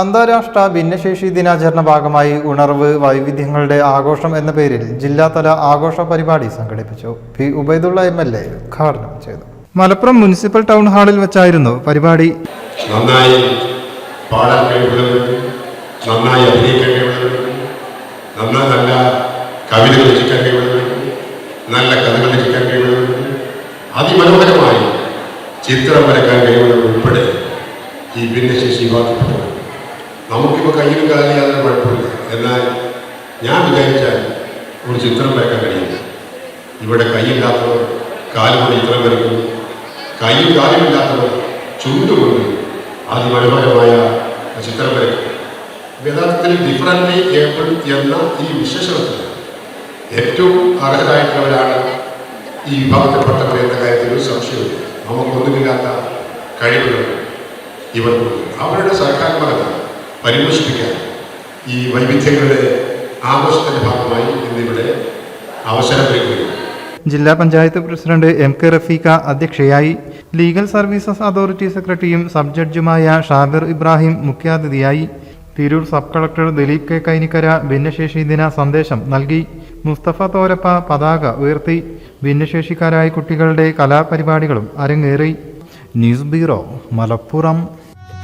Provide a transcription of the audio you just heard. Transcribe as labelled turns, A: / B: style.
A: അന്താരാഷ്ട്ര ഭിന്നശേഷി ദിനാചരണ ഭാഗമായി ഉണർവ് വൈവിധ്യങ്ങളുടെ ആഘോഷം എന്ന പേരിൽ ജില്ലാതല ആഘോഷ പരിപാടി സംഘടിപ്പിച്ചു. P Ubaidullah M L A ഉദ്ഘാടനം ചെയ്തു. മലപ്പുറം മുനിസിപ്പൽ ടൗൺ ഹാളിൽ വെച്ചായിരുന്നു പരിപാടി.
B: നന്നായി പാടാൻ നന്നായി നന്നായി നല്ല നല്ല അതിമനോഹരമായി ചിത്രം വരക്കാൻ കഴിവുള്ളവർ ഉൾപ്പെടെ ഈ ഭിന്നശേഷി വിഭാഗത്തിൽപ്പെട്ടവർ നമുക്കിപ്പോൾ കയ്യിലും കാലിലും യാതൊരു കുഴപ്പമില്ല. എന്നാൽ ഞാൻ വിചാരിച്ചാൽ ഒരു ചിത്രം വരക്കാൻ കഴിയില്ല ഇവിടെ കൈയില്ലാത്തവർ കാലുകൊണ്ട് ചിത്രം വരയ്ക്കുന്നു കൈയും കാലുമില്ലാത്തവർ ചുണ്ടുകൊണ്ട് അതിമനോഹരമായ ചിത്രം വരയ്ക്കും. യഥാർത്ഥത്തിൽ ഡിഫറന്റ് ഏബിൾ എന്ന ഈ വിശേഷണത്തിൽ ഏറ്റവും അർഹരായിട്ടുള്ളവരാണ് ഈ വിഭാഗത്തിൽപ്പെട്ടവർ എന്ന കാര്യത്തിൽ ഒരു സംശയമില്ല നമുക്കൊന്നുമില്ലാത്ത കഴിവുകൾ ഇവർക്കുണ്ട് അവരുടെ സർക്കാത്മകത പരിപോഷിപ്പിക്കാൻ ഈ വൈവിധ്യങ്ങളുടെ ആഘോഷത്തിന്റെ ഭാഗമായി ഇന്നിവിടെ അവസരം വരികയാണ്
A: ജില്ലാ panchayat president M K Rafeeqa അധ്യക്ഷയായി ലീഗൽ സർവീസസ് അതോറിറ്റി സെക്രട്ടറിയും സബ് ജഡ്ജുമായ ഷാബിർ ഇബ്രാഹിം മുഖ്യാതിഥിയായി Tirur sub collector Dileep K Kainikkara ഭിന്നശേഷി ദിന സന്ദേശം നൽകി. മുസ്തഫ തോരപ്പ പതാക ഉയർത്തി. ഭിന്നശേഷിക്കാരായ കുട്ടികളുടെ കലാപരിപാടികളും അരങ്ങേറി. News bureau Malappuram.